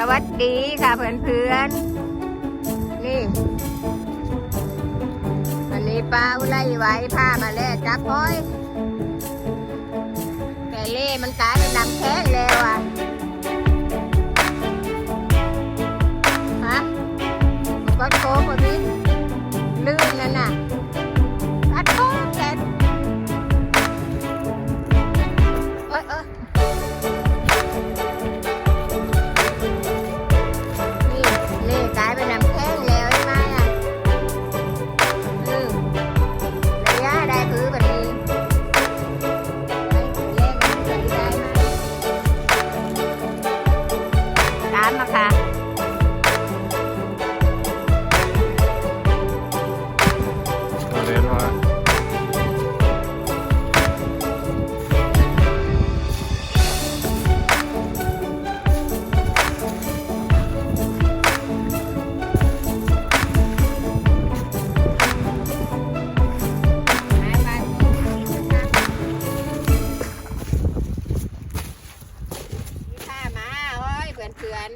สวัสดีค่ะเพื่อนๆ นี่ วันนี้ป้าอุไลไว้ผ้ามาแล้วจับพ้อย แต่เล่มันกลายเป็นดำแข้งแล้วอะือน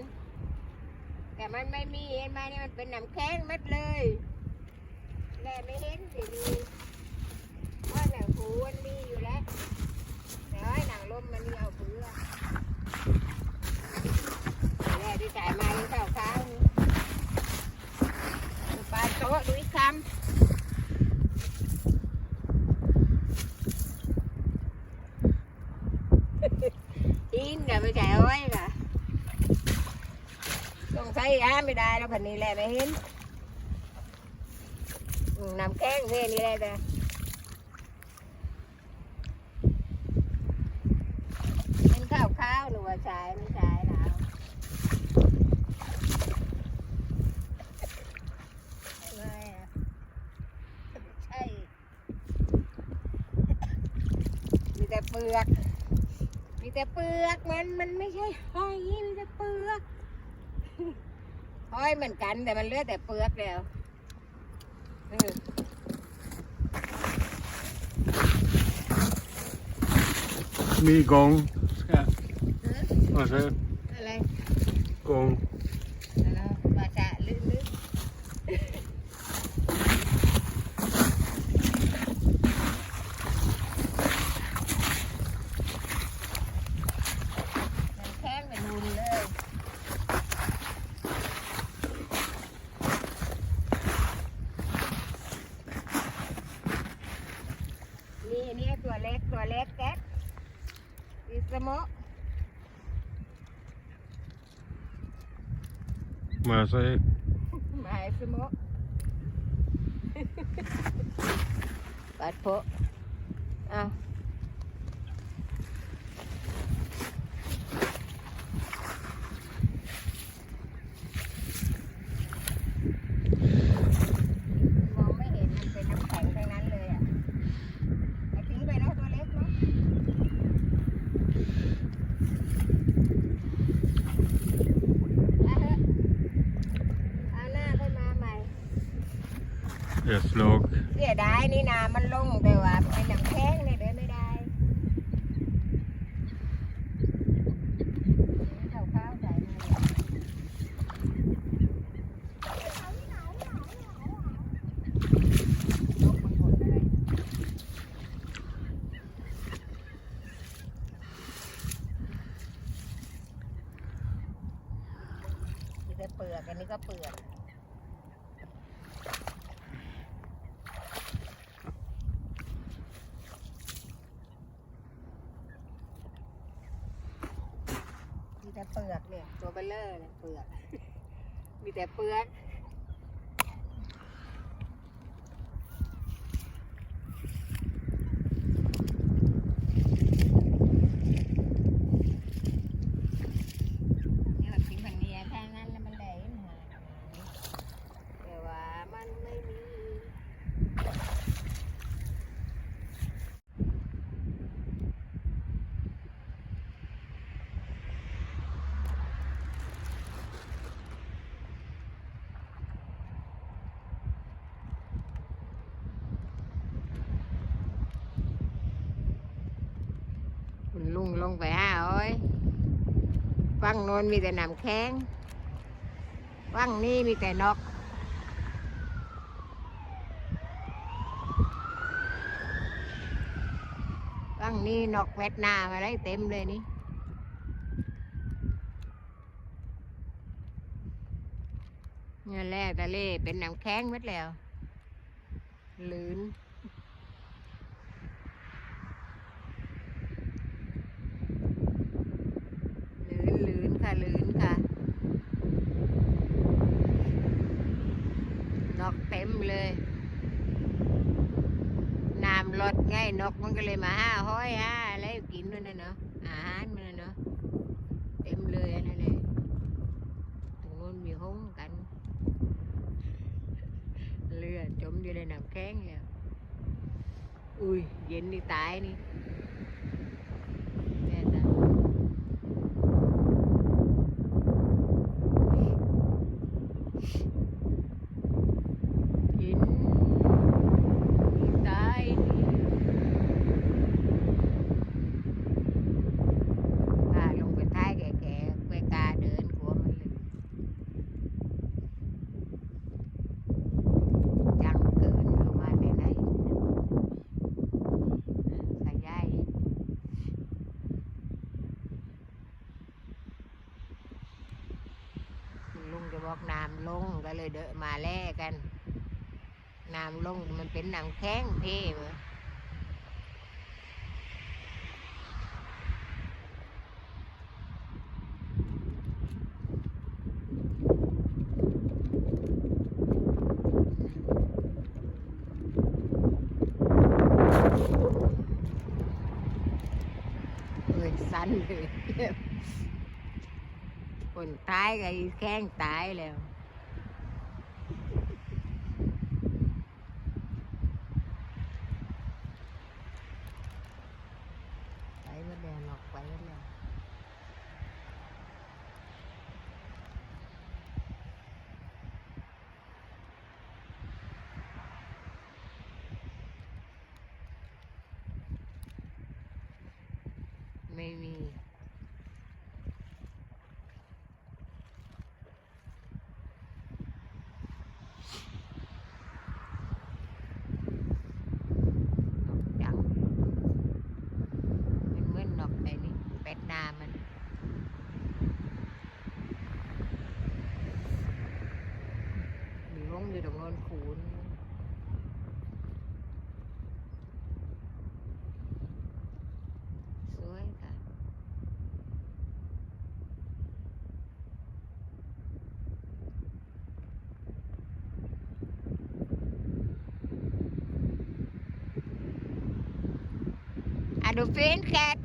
แต่มันไม่มีเห็นไหมนี่มันเป็นน้ำแข็งมัดเลยแม่ไม่เห็นสิดูว่าหนังหูมันมีอยู่แล้วแต่ว่าหนังลมมันมีเอาเบื่อแม่ที่จ่ายมาที่เช้าข้างปลาโต๊ะดูอีกคำ อินกับไปจ่ายเอาไว้ค่ะต้องใช้ยา ไม่ได้แล้วพันนี้แหละไม่เห็นน้ำแข็งเท่นี่แหละจ้ะเป็นข้าวข้าวหนูว่าใช้ไม่ใช้แล้วไม่อไม่ใช่มีแต่เปลือก มีแต่เปลือกมันมันไม่ใช่หอยมีแต่เปลือก หอยเหมือนกันแต่มันเหลือแต่เปลือกแล้วเออมีกง ska ฮะ vad säger อะไรกงอะไรภาษาลึกลึกมันแข้งเป็นมุนเลย นี่อันนี่ ตัวเล็กตัวเล็กแก๊กอิสโมะมาใส่หมายสโมะปัดโพะอะมองไม่เห็นมันเป็นน้ำแข็งทั้งนั้นเลยอะเอาทิ้งไปเนาะตัวเล็กเนาะเอาเถอะเอาหน้าค่อยมาใหม่ เดือดโลก เสียดายนี่นามันลงแต่ว่าเป็นน้ำแข็งเนี่ยเดินไม่ได้เข้าข้าวใส่มาเลยลงมาหมดเลยมีแต่เปลือกอันนี้ก็เปลือก มี แต่เปลือกเนี่ยตัวเบลเลอร์เนี่ยเปลือก มีแต่เปลือกนี่มันทิ้งพันเนียถ้างั้นแล้วมันได้มาแต่ว่ามันไม่มี คุณ ลุงลงไปหาอ้อยฝั่งโน้นมีแต่น้ำแข็งฝั่งนี้มีแต่นกฝั่งนี้นกเวียดนามอะไรเต็มเลยนี่นี่แหละทะเลเป็นน้ำแข็งหมดแล้ว ลืนลื่นลื่นค่ะลื่นค่ะ นก เต็มเลย น้ำลดไงนกมันก็เลยมาห้าห้อยห้าอะไรกินด้วยนะเนาะอาหารมันน่ะเนาะเต็มเลยอันนั่นเลยตรงนู้นมีห้องกัน เรือจมอยู่ในน้ำแข็งแล้วอุ้ยเย็นนี่ตายนี่แม่ตายเย็นนี่ตายนี่พาลงไปท้ายแก่ๆไปกล้าเดินกลัวมันเลย จังเกินลงมาในไหนขยายลุงจะบ อกน้ำลงก็เลยเดนมาแล่กันน้ำลงมันเป็นน้ำแข็งเพ่เว้ยเอ้ยสั้นเลย คนตายก็อีแข้งตายแล้วไปมดแล้วหนอกไปแล้วไม่มี นกจัง มันเหมือนนกไอ้นี่เป็ดนามัน มีห้องอยู่ตรงโน้นคูนสวยค่ะ อะดูฟินแคท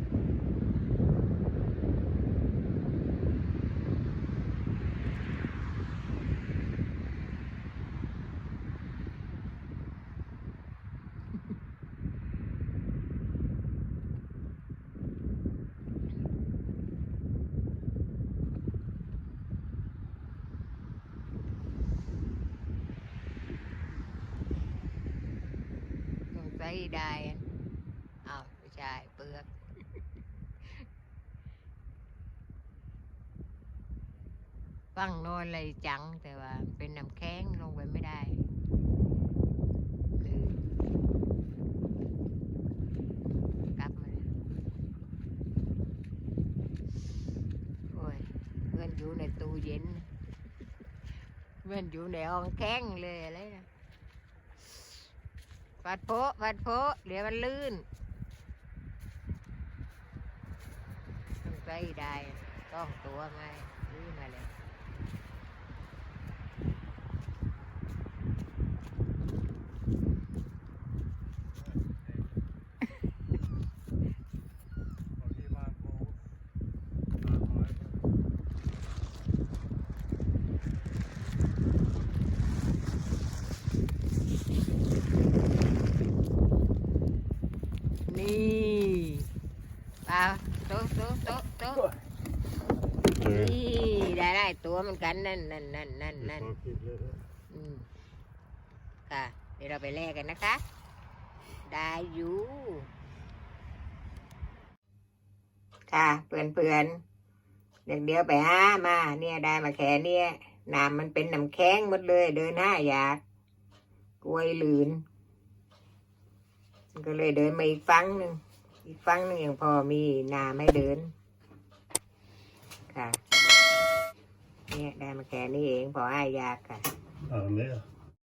สงสัยได้อะอ้าวไม่ใช่เปลือก ฟังโน่นเลยจัง แต่ว่าเป็นน้ำแข็งลงไปไม่ได้กลับมาเลยโอ้ยเพื่อนอยู่ในตู้เย็น เพื่อนอยู่ในห้องแข็งเลยอะไรนะปัดโพะปัดโพะเดี๋ยวมันลื่นต้องใส่ได้ต้องตัวไงลื่นมาเลยนี่ ปลาโต๊ะโต๊ะโต๊ะโต๊ะนี่ได้ได้ตัวเหมันกันนั่นนั่นนั่นนั่นนั่นอืมค่ะเดี๋ยวเราไปแลกกันนะคะ ได้อยู่ค่ะเปื่อนเปื่อนเดี๋ยวเดียวไปหามา เนี่ยได้มาแค่เนี่ยน้ำมันเป็นน้ำแข็งหมดเลย เดินห้าอยากกล้วยลืนก็เลยเดินมาอีกฟังหนึ่ง อีกฟังหนึ่งยังพอมีนาไม่เดิน ค่ะ เนี่ยได้มาแค่นี้เองพออ้ายยากค่ะ Ja, mer.